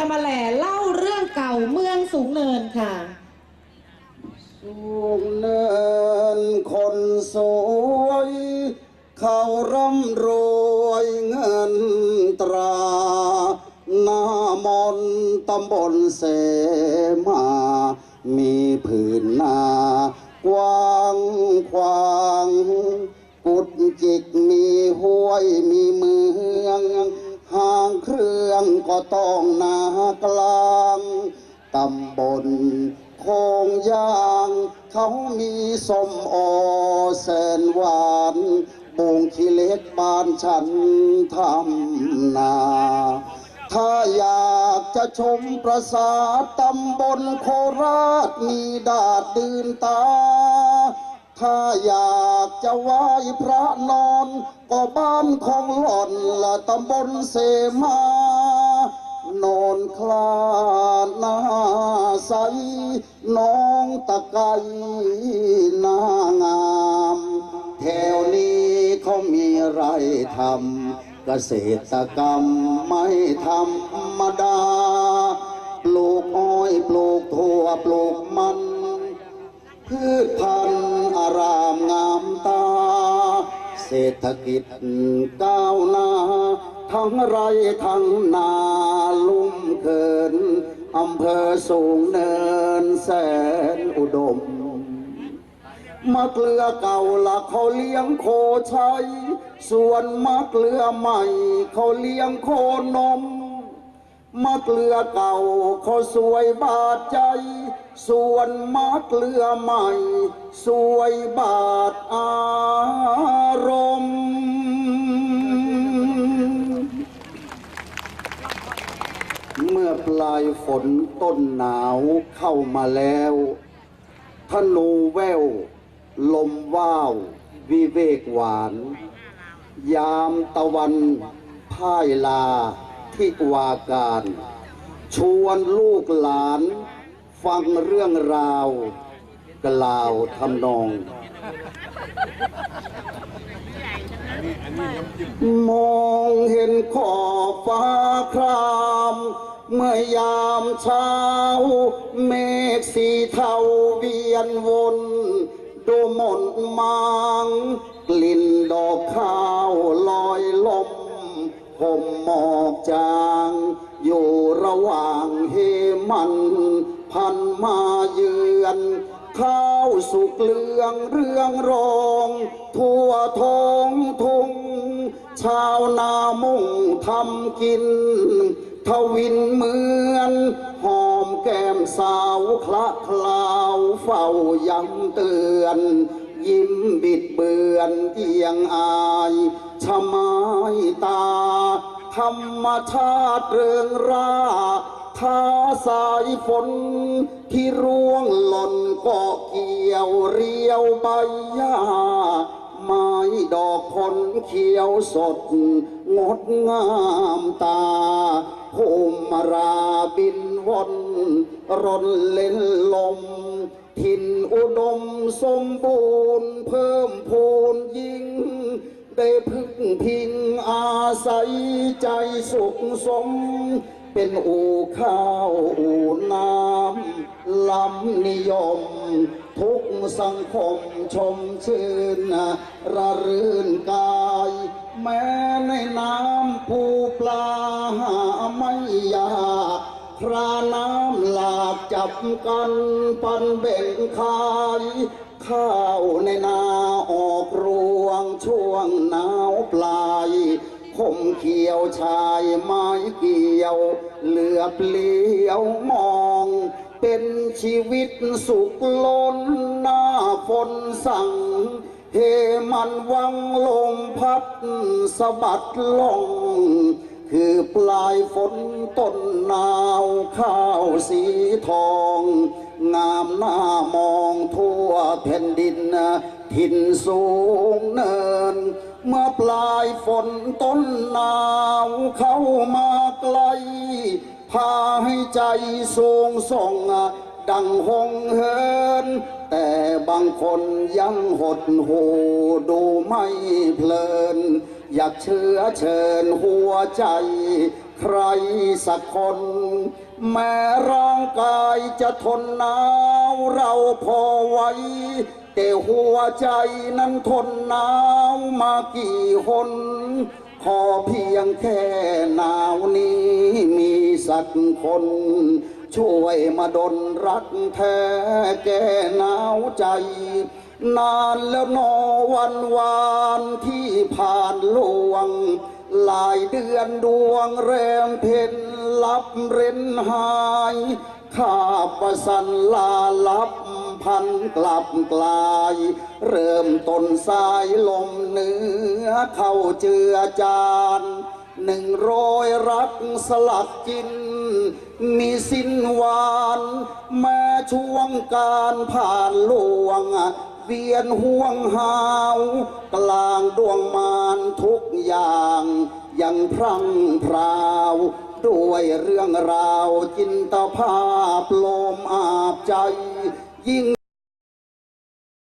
จะมาแหล่เล่าเรื่องเก่าเมืองสูงเนินค่ะ สูงเนินคนสวย เขาร่ำรวยเงินตราหน้ามนตำบลเสมา มีผืนนากว้างขวางกุดจิกมีห้วยมีเมือง เครื่องก็ต้องนากลางตำบลโคงยาง เขามีสมโอแสนหวานบุงขี้เล็กบ้านฉันทำนา ถ้าอยากจะชมปราสาทตำบลโคราชมีดาดดื่นตา ถ้าอยากจะไหว้พระนอน ก็บ้านของหล่อนละตำบลเสมานอนคลาดหน้าใส น้องตะไกหน้างามแถวนี้เขามีไรทำเกษตรกรรมไม่ธรรมดา ปลูกอ้อยปลูกถั่วปลูกมัน พืชพันธุ์ารามงามตา เศรษฐกิจก้าวหน้า ทั้งไรทั้งนาลุ่มเขินอำเภอสูงเนินแสนอุดมมะเกลือเก่าละเขาเลี้ยงโคชัย ส่วนมะเกลือใหม่ เขาเลี้ยงโคนม มะเกลือเก่าเขาสวยบาดใจ ส่วนมะเกลือใหม่ สวยบาดอารมณ์เมื่อปลายฝนต้นหนาวเข้ามาแล้วธนูแวว ลมว้าว วิเวกหวาน ยามตะวันพ่ายลา ที่วาการ ชวนลูกหลาน ฟังเรื่องราว กล่าวทำนอง มองเห็นขอบฟ้าครามเมื่อยามเช้า เมฆสีเทาเวียนวน ดูหมนมาง กลิ่นดอกข้าวลอย ห่มหมอกจาง อยู่ระหว่างเฮมัน พันมาเยือน ข้าวสุกเหลืองเรื่องรอง ทั่วท้องทุ่ง ชาวนามุ่งทำกิน ทวินเหมือน หอมแก้มสาวคละคลาวเฝ้ายำเตือน ยิ้มบิดเบือนเอียงอายชะไม้ตา ธรรมชาติเริงราท้าสายฝน ที่ร่วงหล่นก็เกี่ยวเรียวใบหญ้าไม้ดอกผลเขียวสด งดงามตาภูมิราบินวนรนเล่นลม ถิ่นอุดมสมบูรณ์เพิ่มพูนยิ่ง ได้พึ่งพิงอาศัยใจสุขสม เป็นอู่ข้าวอู่น้ำลำนิยม ทุกสังคมชมชื่นระรื่นกาย แม้ในน้ำผู้ปลาหาไม่ยากคราน้ำ จับกันปันเบ่งขายข้าวในนาออกรวงช่วงหนาวปลายคมเขียวชายไม้เกี่ยว เหลือบเลี้ยวมอง เป็นชีวิตสุขล้นหน้าฝนสั่งเฮมันวังลมพัดสะบัดล่อง คือปลายฝนต้นหนาวข้าวสีทอง งามหน้ามองทั่วแผ่นดิน ถิ่นสูงเนิน เมื่อปลายฝนต้นหนาวเข้ามาไกล พาให้ใจสูงส่งดังหงเหิน แต่บางคนยังหดหูดูไม่เพลิน อยากเชื้อเชิญหัวใจ ใครสักคน แม้ร่างกายจะทนหนาวเราพอไหวแต่หัวใจนั้นทนหนาวมากี่คนขอเพียงแค่หนาวนี้มีสักคน ช่วยมาดลรักแท้แก่หนาวใจ นานแล้วนอวันวานที่ผ่านลวง หลายเดือนดวงแรมเพ็ญลับเร้นหายข้าประสันลาลับพันกลับกลาย เริ่มต้นสายลมเหนือเข้าเจือจานหนึ่งรอยรักสลักกิน มีสิ้นวาน แม้ช่วงการผ่านลวง เวียนห่วงหาวกลางดวงมานทุกอย่าง ยังพรั่งพราว ด้วยเรื่องราวจินตภาพลมอาบใจ ยิ่ง